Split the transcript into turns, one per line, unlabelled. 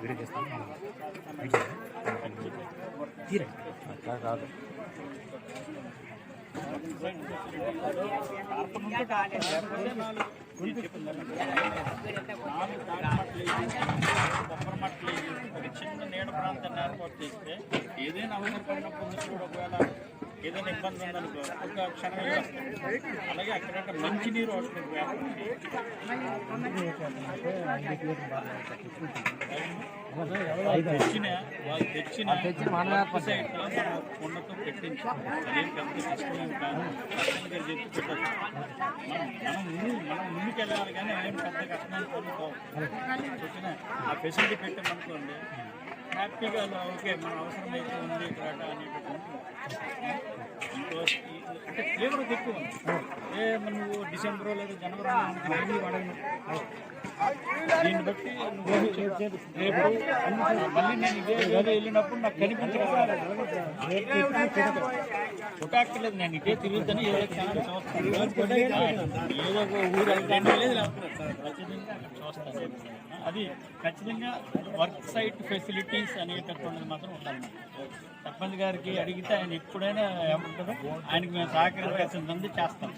Video చేస్తాను. తీరండి కాదు.
ఒక చిన్న నీడ ప్రాంతాన్ని ఏర్పాటు చేస్తే ఏదైనా అవసరం పడినప్పుడు ఒకవేళ ఏదైనా ఇబ్బంది ఉందనుకో ఒక క్షణం వస్తుంది అలాగే అక్కడంటే మంచి నీరు వస్తుంది తెచ్చిన వాళ్ళు తెచ్చిన కుండతో పెట్టించి. అదేం పెద్ద కష్టమేం కాదు. కస్టమర్ గారు చెప్పి మనం మనం ముందు మనం ముందుకు వెళ్ళాలి కానీ ఏం పెద్ద చెప్పిన ఆ ఫెసిలిటీ పెట్టామనుకోండి హ్యాపీగా ఓకే మన అవసరం అయితే ఉంది ఇక్కడ అనేటటువంటి అంటే ఫ్లేవర్ ఎక్కువ ఏ నువ్వు డిసెంబర్ లేదా జనవరి ఏమీ వాడను దీన్ని బట్టి నువ్వు రేపు మళ్ళీ నేను ఇదే వేరే వెళ్ళినప్పుడు నాకు కనిపించలేదు చుట్టాక్కర్లేదు నేను ఇదే తిరుగుతాను ఏదో ఛానల్ చూస్తాను ఏదో ఒక ఊరు చూస్తాను అది ఖచ్చితంగా వర్క్ సైట్ ఫెసిలిటీస్ అనేటటువంటిది మాత్రం ఉండాలి. సర్పంచ్ గారికి అడిగితే ఆయన ఎప్పుడైనా ఏమంటారో ఆయనకి మేము సహకరించాల్సింది చేస్తాం.